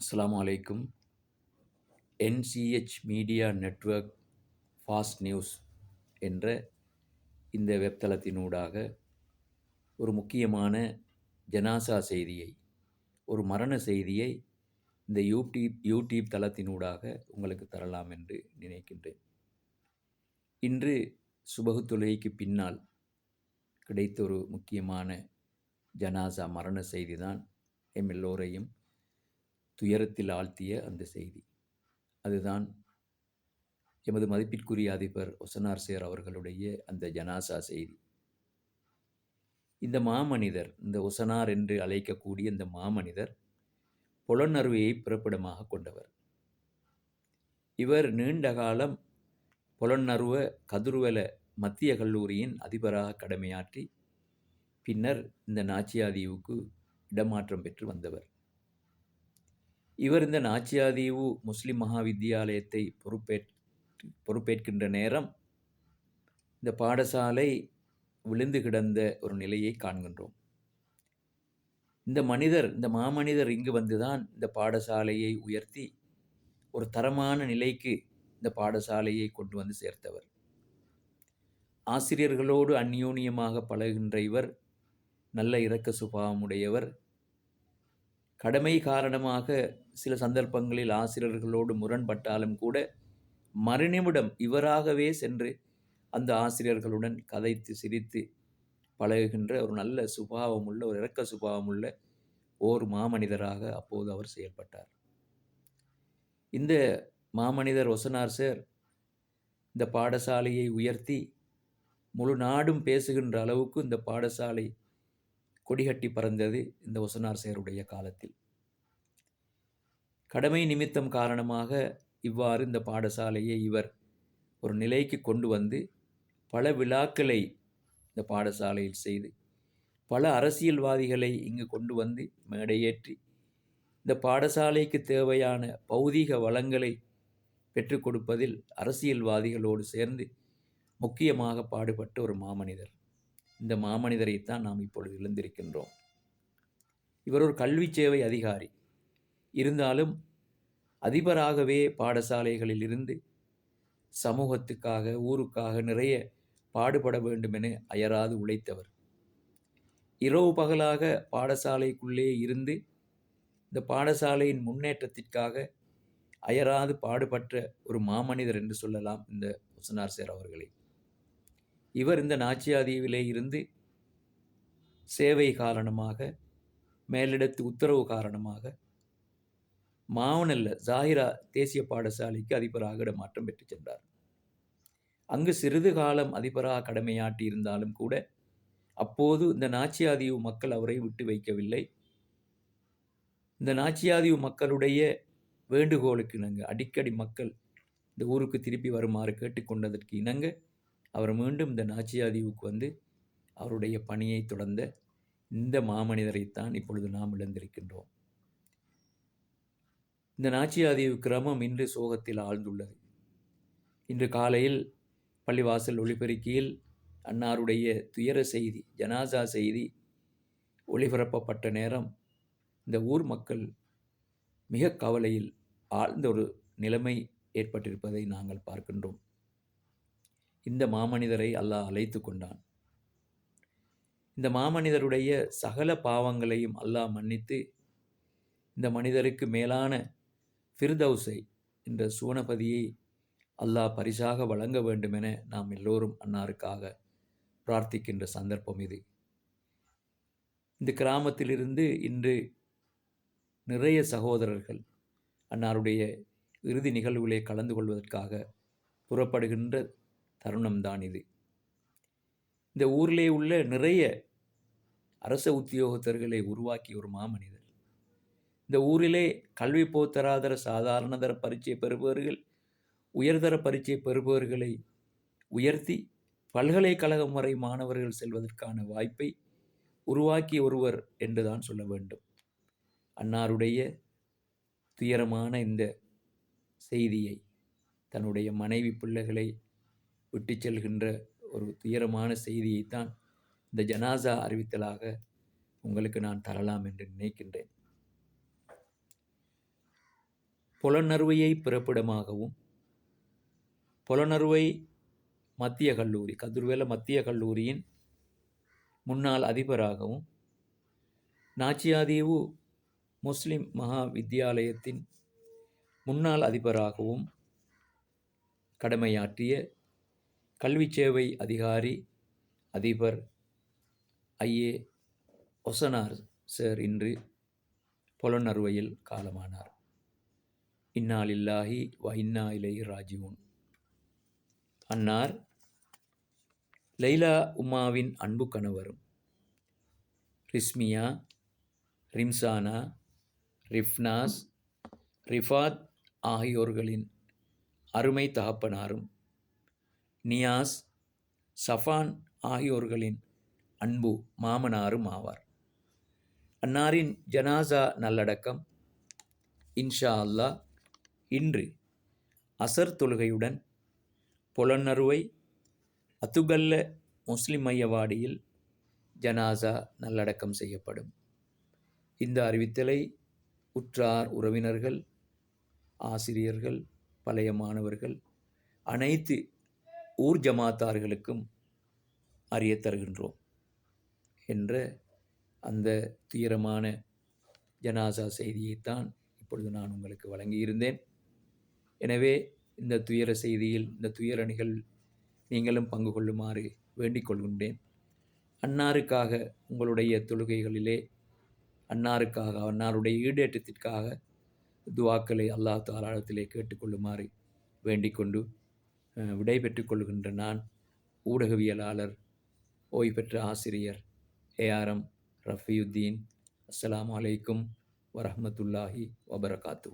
அஸ்லாம் அலைக்கும். NCH media network fast news என்ற இந்த வெப்தளத்தினூடாக ஒரு முக்கியமான ஜனாசா செய்தியை ஒரு மரண செய்தியை இந்த யூடியூப் யூடியூப் தளத்தினூடாக உங்களுக்கு தரலாம் என்று நினைக்கின்றேன். இன்று சுபகு தொழுகைக்கு பின்னால் கிடைத்த ஒரு முக்கியமான ஜனாசா மரண செய்திதான் எம் எல்லோரையும் துயரத்தில் ஆழ்த்திய அந்த செய்தி. அதுதான் எமது மதிப்பிற்குரிய அதிபர் ஒசனார் சேர் அவர்களுடைய அந்த ஜனாசா செய்தி. இந்த மாமனிதர் இந்த ஒசனார் என்று அழைக்கக்கூடிய இந்த மாமனிதர் புலனறுவையை பிறப்பிடமாக கொண்டவர். இவர் நீண்ட காலம் புலனறுவ கதிர்வல மத்திய கல்லூரியின் அதிபராக கடமையாற்றி பின்னர் இந்த நாச்சியாதீவுக்கு இடமாற்றம் பெற்று வந்தவர். இவர் இந்த நாச்சியாதீவு முஸ்லிம் மகா வித்தியாலயத்தை பொறுப்பேற்கின்ற நேரம் இந்த பாடசாலை விழுந்து கிடந்த ஒரு நிலையை காண்கின்றோம். இந்த மனிதர் இந்த மாமனிதர் இங்கு வந்துதான் இந்த பாடசாலையை உயர்த்தி ஒரு தரமான நிலைக்கு இந்த பாடசாலையை கொண்டு வந்து சேர்த்தவர். ஆசிரியர்களோடு அந்யோன்யமாக பழகின்ற இவர் நல்ல இரக்க சுபாவமுடையவர். கடமை காரணமாக சில சந்தர்ப்பங்களில் ஆசிரியர்களோடு முரண்பட்டாலும் கூட மறுநிமிடம் இவராகவே சென்று அந்த ஆசிரியர்களுடன் கதைத்து சிரித்து பழகுகின்ற ஒரு நல்ல சுபாவமுள்ள ஒரு இரக்க சுபாவமுள்ள ஓர் மாமனிதராக அப்போது அவர் செயல்பட்டார். இந்த மாமனிதர் ஒசனார் சார் இந்த பாடசாலையை உயர்த்தி முழு நாடும் பேசுகின்ற அளவுக்கு இந்த பாடசாலை கொடிகட்டி பறந்தது இந்த ஒசனார் சேருடைய காலத்தில். கடமை நிமித்தம் காரணமாக இவ்வாறு இந்த பாடசாலையை இவர் ஒரு நிலைக்கு கொண்டு வந்து பல விழாக்களை இந்த பாடசாலையில் செய்து பல அரசியல்வாதிகளை இங்கு கொண்டு வந்து மேடையேற்றி இந்த பாடசாலைக்கு தேவையான பௌதீக வளங்களை பெற்றுக் கொடுப்பதில் அரசியல்வாதிகளோடு சேர்ந்து முக்கியமாக பாடுபட்ட ஒரு மாமனிதர். இந்த மாமனிதரைத்தான் நாம் இப்பொழுது இழந்திருக்கின்றோம் இவர் ஒரு கல்வி சேவை அதிகாரி. இருந்தாலும் அதிபராகவே பாடசாலைகளில் இருந்து சமூகத்துக்காக ஊருக்காக நிறைய பாடுபட வேண்டுமென அயராது உழைத்தவர். இரவு பகலாக பாடசாலைக்குள்ளே இருந்து இந்த பாடசாலையின் முன்னேற்றத்திற்காக அயராது பாடுபட்ட ஒரு மாமனிதர் என்று சொல்லலாம் இந்த உசனார் சேர் அவர்களை. இவர் இந்த நாச்சியாதீவிலே இருந்து சேவை காரணமாக மேலிடத்து உத்தரவு காரணமாக மாவனல்ல ஜாகிரா தேசிய பாடசாலைக்கு அதிபராக மாற்றம் பெற்று சென்றார். அங்கு சிறிது காலம் அதிபராக கடமையாட்டி இருந்தாலும் கூட அப்போது இந்த நாச்சியாதீவு மக்கள் அவரை விட்டு வைக்கவில்லை. இந்த நாச்சியாதீவு மக்களுடைய வேண்டுகோளுக்கு இணங்க அடிக்கடி மக்கள் இந்த ஊருக்கு திருப்பி வருமாறு கேட்டுக்கொண்டதற்கு இணங்க அவர் மீண்டும் இந்த நாச்சியாதீவுக்கு வந்து அவருடைய பணியை தொடர்ந்த இந்த மாமனிதரைத்தான் இப்பொழுது நாம் இழந்திருக்கின்றோம். இந்த நாச்சியாதீவு கிரமம் இன்று சோகத்தில் ஆழ்ந்துள்ளது. இன்று காலையில் பள்ளிவாசல் ஒளிபெருக்கியில் அன்னாருடைய துயர செய்தி ஜனாசா செய்தி ஒளிபரப்பப்பட்ட நேரம் இந்த ஊர் மக்கள் மிக கவலையில் ஆழ்ந்த ஒரு நிலைமை ஏற்பட்டிருப்பதை நாங்கள் பார்க்கின்றோம். இந்த மாமனிதரை அல்லாஹ் அழைத்து கொண்டான். இந்த மாமனிதருடைய சகல பாவங்களையும் அல்லாஹ் மன்னித்து இந்த மனிதருக்கு மேலான ஃபிர்தௌஸை என்ற சூனபதியை அல்லாஹ் பரிசாக வழங்க வேண்டுமென நாம் எல்லோரும் அன்னாருக்காக பிரார்த்திக்கின்ற சந்தர்ப்பம் இது. இந்த கிராமத்திலிருந்து இன்று நிறைய சகோதரர்கள் அன்னாருடைய இறுதி நிகழ்வுகளை கலந்து கொள்வதற்காக புறப்படுகின்ற தருணம்தான் இது. இந்த ஊரிலே உள்ள நிறைய அரச உத்தியோகத்தர்களை உருவாக்கிய ஒரு மாமனிதர். இந்த ஊரிலே கல்வி போத்தராதர சாதாரணதர பரீட்சை பெறுபவர்கள் உயர்தர பரீட்சை பெறுபவர்களை உயர்த்தி பல்கலைக்கழகம் வரை மாணவர்கள் செல்வதற்கான வாய்ப்பை உருவாக்கிய ஒருவர் என்றுதான் சொல்ல வேண்டும். அன்னாருடைய துயரமான இந்த செய்தியை தன்னுடைய மனைவி பிள்ளைகளை விட்டு செல்கின்ற ஒரு துயரமான செய்தியைத்தான் இந்த ஜனாசா அறிவித்தலாக உங்களுக்கு நான் தரலாம் என்று நினைக்கின்றேன். புலனறுவையை பிறப்பிடமாகவும் புலனறுவை மத்திய கல்லூரி கதிர்வேல மத்திய கல்லூரியின் முன்னாள் அதிபராகவும் நாச்சியாதீவு முஸ்லிம் மகா வித்தியாலயத்தின் முன்னாள் அதிபராகவும் கடமையாற்றிய கல்வி சேவை அதிகாரி அதிபர் ஐஏ ஒசனார் சார் இன்று புலனறுவையில் காலமானார். இன்னாலில்லாஹி வ இன்னா இலை ராஜிவுன் அன்னார் லைலா உமாவின் அன்பு கணவரும் ரிஸ்மியா ரிம்சானா ரிஃப்னாஸ் ரிஃபாத் ஆகியோர்களின் அருமை தகப்பனாரும் நியாஸ் சஃபான் ஆகியோர்களின் அன்பு மாமனாரும் ஆவார். அன்னாரின் ஜனாசா நல்லடக்கம் இன்ஷா அல்லாஹ் இன்று அசர் தொழுகையுடன் புலனறுவை அத்துகல்ல முஸ்லிம் மையவாடியில் ஜனாசா நல்லடக்கம் செய்யப்படும். இந்த அறிவித்தலை உற்றார் உறவினர்கள் ஆசிரியர்கள் பழைய மாணவர்கள் அனைத்து ஊர் ஜமாத்தார்களுக்கும் அறிய தருகின்றோம் என்ற அந்த துயரமான ஜனாசா செய்தியைத்தான் இப்பொழுது நான் உங்களுக்கு வழங்கியிருந்தேன். எனவே இந்த துயர செய்தியில் இந்த துயர நிகழ் நீங்களும் பங்கு கொள்ளுமாறு வேண்டிக் கொள்கின்றேன். அன்னாருக்காக உங்களுடைய தொழுகைகளிலே அன்னாருக்காக அன்னாருடைய ஈடேற்றத்திற்காக துவாக்களை அல்லாஹ் தாராளத்திலே கேட்டுக்கொள்ளுமாறு வேண்டிக் கொண்டு அஹ், கொள்கின்ற நான் ஊடகவியலாளர் ஓய்வு பெற்ற ஆசிரியர் ஏஆர்எம் ரஃபியுத்தீன். அஸ்லாம் அலைக்கும் வரஹ்மத்துல்லாஹி வபரகாத்து